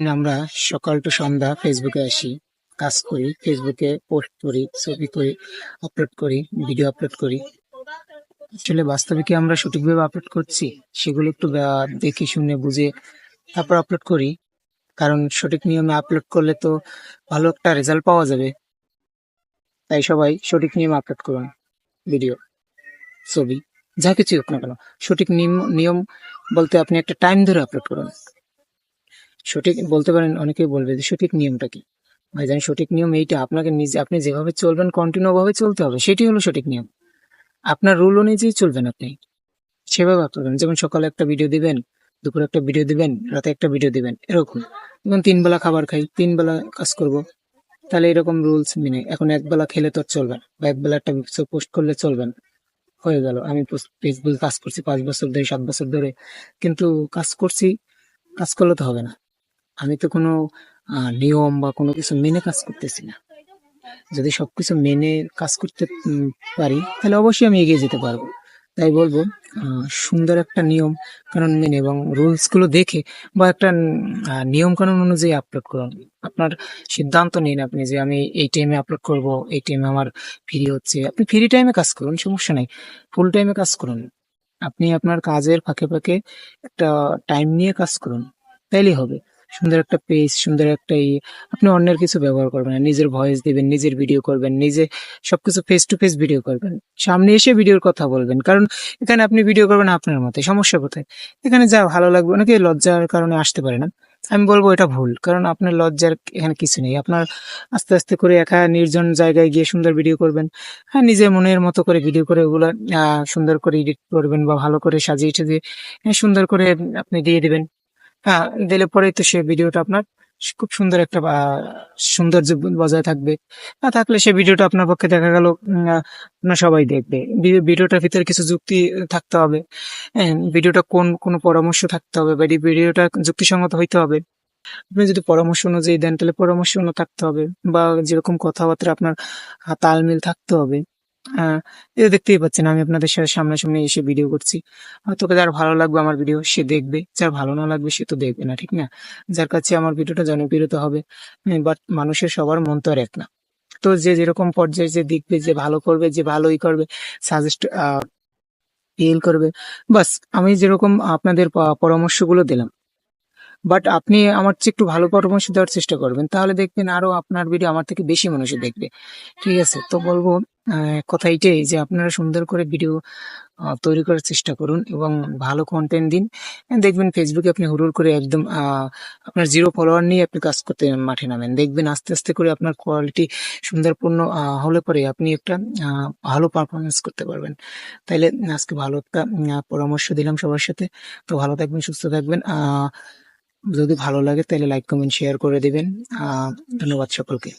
আমরা সকাল টু সন্ধ্যা ফেসবুকে আসি, কাজ করি ফেসবুকে পোস্ট করি, ছবি করি আপলোড করি ভিডিও আপলোড করি। আসলে বাস্তবে কি আমরা সঠিকভাবে আপলোড করছি? সেগুলো একটু দেখে শুনে বুঝে তারপর আপলোড করি। কারণ সঠিক নিয়মে আপলোড করলে তো ভালো একটা রেজাল্ট পাওয়া যাবে। তাই সবাই সঠিক নিয়মে আপলোড করুন ভিডিও ছবি, যা কিছুই হোক না কেন। সঠিক নিয়ম নিয়ম বলতে আপনি একটা টাইম ধরে আপলোড করুন। সঠিক বলতে পারেন, অনেকেই বলবে যে সঠিক নিয়মটা কি? ভাই জানি সঠিক নিয়ম এইটা, আপনাকে নিজে, আপনি যেভাবে চলবেন কন্টিনিউ ভাবে চলতে হবে, সেটি হলো সঠিক নিয়ম। আপনার রুল অনুযায়ী চলবেন আপনি। সেভাবে করবেন যেমন সকালে একটা ভিডিও দিবেন, দুপুরে একটা ভিডিও দিবেন, রাতে একটা ভিডিও দিবেন, এরকম। যেমন তিন বেলা খাবার খাই, তিন বেলা কাজ করব, তাহলে এরকম রুলস মেনে। এখন এক বেলা খেলে তো চলবে না, বা এক বেলা একটা পোস্ট করলে চলবে না। হয়ে গেল, আমি ফেসবুকে কাজ করছি পাঁচ বছর ধরে, সাত বছর ধরে, কিন্তু কাজ করছি, কাজ করলে তো হবে না। আমি তো কোনো নিয়ম বা কোনো কিছু মেনে কাজ করতেছি না। যদি সব কিছু মেনে কাজ করতে পারি, তাহলে অবশ্যই আমি এগিয়ে যেতে পারব। তাই বলব সুন্দর একটা নিয়ম কানুন মেনে এবং রুলসগুলো দেখে বা একটা নিয়ম কানুন অনুযায়ী আপলোড করুন। আপনার সিদ্ধান্ত নিন আপনি যে আমি এই টাইমে আপলোড করব, এই টাইমে আমার ফ্রি হচ্ছে। আপনি ফ্রি টাইমে কাজ করুন, সমস্যা নাই। ফুল টাইমে কাজ করুন। আপনি আপনার কাজের ফাঁকে ফাঁকে একটা টাইম নিয়ে কাজ করুন। তাইলেই হবে। সুন্দর একটা পেজ সুন্দর একটা ই আপনি অন্যের কিছু ব্যবহার করবেন না। নিজের ভয়েস দিবেন নিজের ভিডিও করবেন নিজে সবকিছু ফেস টু ফেস ভিডিও করবেন। সামনে এসে ভিডিওর কথা বলবেন। কারণ এখানে আপনি ভিডিও করবেন আপনার মতে সমস্যা কোথায়? এখানে যা ভালো লাগবে অনেকে লজ্জার কারণে আসতে পারে না। আমি বলব এটা ভুল। কারণ আপনার লজ্জার এখানে কিছু নেই। আপনার আস্তে আস্তে করে একা নির্জন জায়গায় গিয়ে সুন্দর ভিডিও করবেন। হ্যাঁ নিজের মনের মতো করে ভিডিও করে ওগুলো সুন্দর করে এডিট করবেন বা ভালো করে সাজিয়ে টাজিয়ে হ্যাঁ, সুন্দর করে আপনি দিয়ে দিবেন। হ্যাঁ দিলে পরেই তো সে ভিডিওটা আপনার খুব সুন্দর একটা সৌন্দর্য বজায় থাকবে। না থাকলে সে ভিডিওটা আপনার পক্ষে দেখা গেল আপনার সবাই দেখবে। ভিডিওটার ভিতরে কিছু যুক্তি থাকতে হবে। হ্যাঁ ভিডিওটা কোন কোন পরামর্শ থাকতে হবে বা ভিডিওটা যুক্তিসঙ্গত হইতে হবে? আপনি যদি পরামর্শ অনুযায়ী দেন, তাহলে পরামর্শ অনু থাকতে হবে বা যেরকম কথাবার্তা আপনার তালমিল থাকতে হবে। এটা দেখতেই পাচ্ছেন, আমি আপনাদের সাথে সামনাসামনি এসে ভিডিও করছি। হয়তো যার ভালো লাগবে আমার ভিডিও সে দেখবে। যার ভালো না লাগবে, সে তো দেখবে না, ঠিক না? যার কাছে আমার ভিডিওটা জনপ্রিয়তা হবে বাট মানুষের সবার মন তো আর এক না। তো যে যেরকম পর্যায়ে যে দেখবে, যে ভালো করবে, যে ভালোই করবে সাজেস্ট ফিল করবে, বাস, আমি যেরকম আপনাদের পরামর্শগুলো দিলাম। বাট আপনি আমার চেয়ে একটু ভালো পরামর্শ দেওয়ার চেষ্টা করবেন, তাহলে দেখবেন আরও আপনার ভিডিও আমার থেকে বেশি মানুষে দেখবে। ঠিক আছে? তো বলব কথা এটাই যে আপনারা সুন্দর করে ভিডিও তৈরি করার চেষ্টা করুন এবং ভালো কন্টেন্ট দিন। দেখবেন ফেসবুকে আপনি হুড়ুর করে একদম আপনার জিরো ফলোয়ার নিয়ে আপনি কাজ করতে মাঠে নামেন। দেখবেন আস্তে আস্তে করে আপনার কোয়ালিটি সুন্দরপূর্ণ হলে পরে আপনি একটা ভালো পারফরমেন্স করতে পারবেন। তাইলে আজকে ভালো একটা পরামর্শ দিলাম সবার সাথে। তো ভালো থাকবেন, সুস্থ থাকবেন। যদি ভালো লাগে তাহলে লাইক কমেন্ট শেয়ার করে দেবেন। ধন্যবাদ সকলকে।